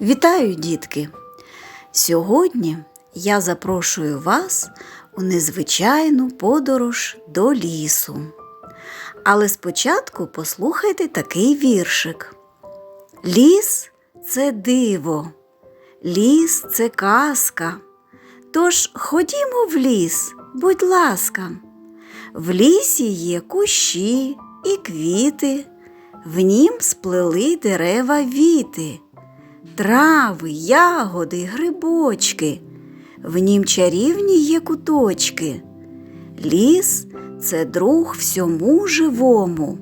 Вітаю, дітки! Сьогодні я запрошую вас у незвичайну подорож до лісу. Але спочатку послухайте такий віршик. Ліс це диво, ліс це казка. Тож ходімо в ліс, будь ласка. В лісі є кущі і квіти, в нім сплели дерева віти, трави, ягоди, грибочки, в нім чарівні є куточки. Ліс це друг всьому живому,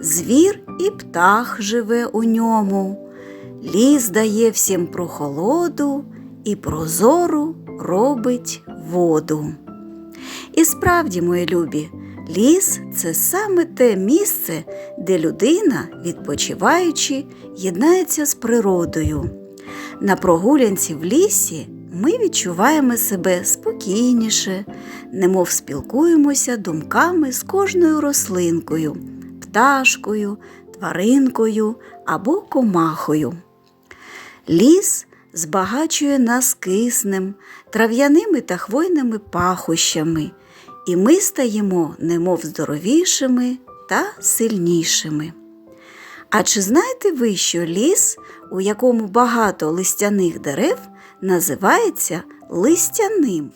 звір і птах живе у ньому. Ліс дає всім прохолоду і прозору робить воду. І справді, мої любі, ліс це саме те місце, де людина, відпочиваючи, єднається з природою. На прогулянці в лісі ми відчуваємо себе спокійніше, немов спілкуємося думками з кожною рослинкою, пташкою, тваринкою або комахою. Ліс збагачує нас киснем, трав'яними та хвойними пахощами, і ми стаємо немов здоровішими та сильнішими. А чи знаєте ви, що ліс, у якому багато листяних дерев, називається листяним,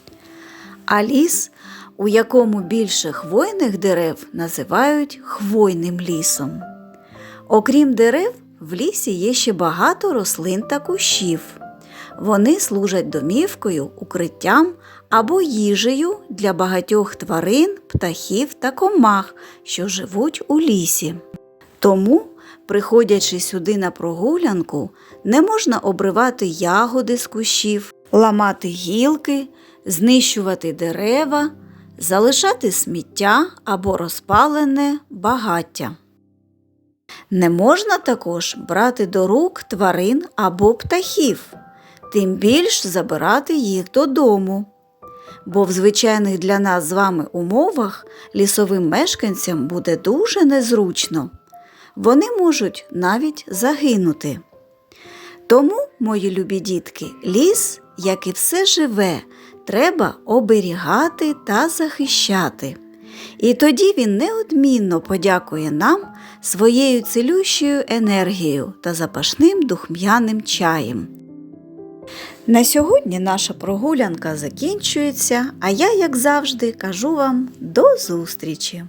а ліс, у якому більше хвойних дерев, називають хвойним лісом? Окрім дерев, в лісі є ще багато рослин та кущів. Вони служать домівкою, укриттям або їжею для багатьох тварин, птахів та комах, що живуть у лісі. Тому, приходячи сюди на прогулянку, не можна обривати ягоди з кущів, ламати гілки, знищувати дерева, залишати сміття або розпалене багаття. Не можна також брати до рук тварин або птахів, тим більш забирати їх додому. Бо в звичайних для нас з вами умовах лісовим мешканцям буде дуже незручно. Вони можуть навіть загинути. Тому, мої любі дітки, ліс, як і все живе, треба оберігати та захищати. І тоді він неодмінно подякує нам своєю цілющою енергією та запашним духм'яним чаєм. На сьогодні наша прогулянка закінчується, а я, як завжди, кажу вам до зустрічі!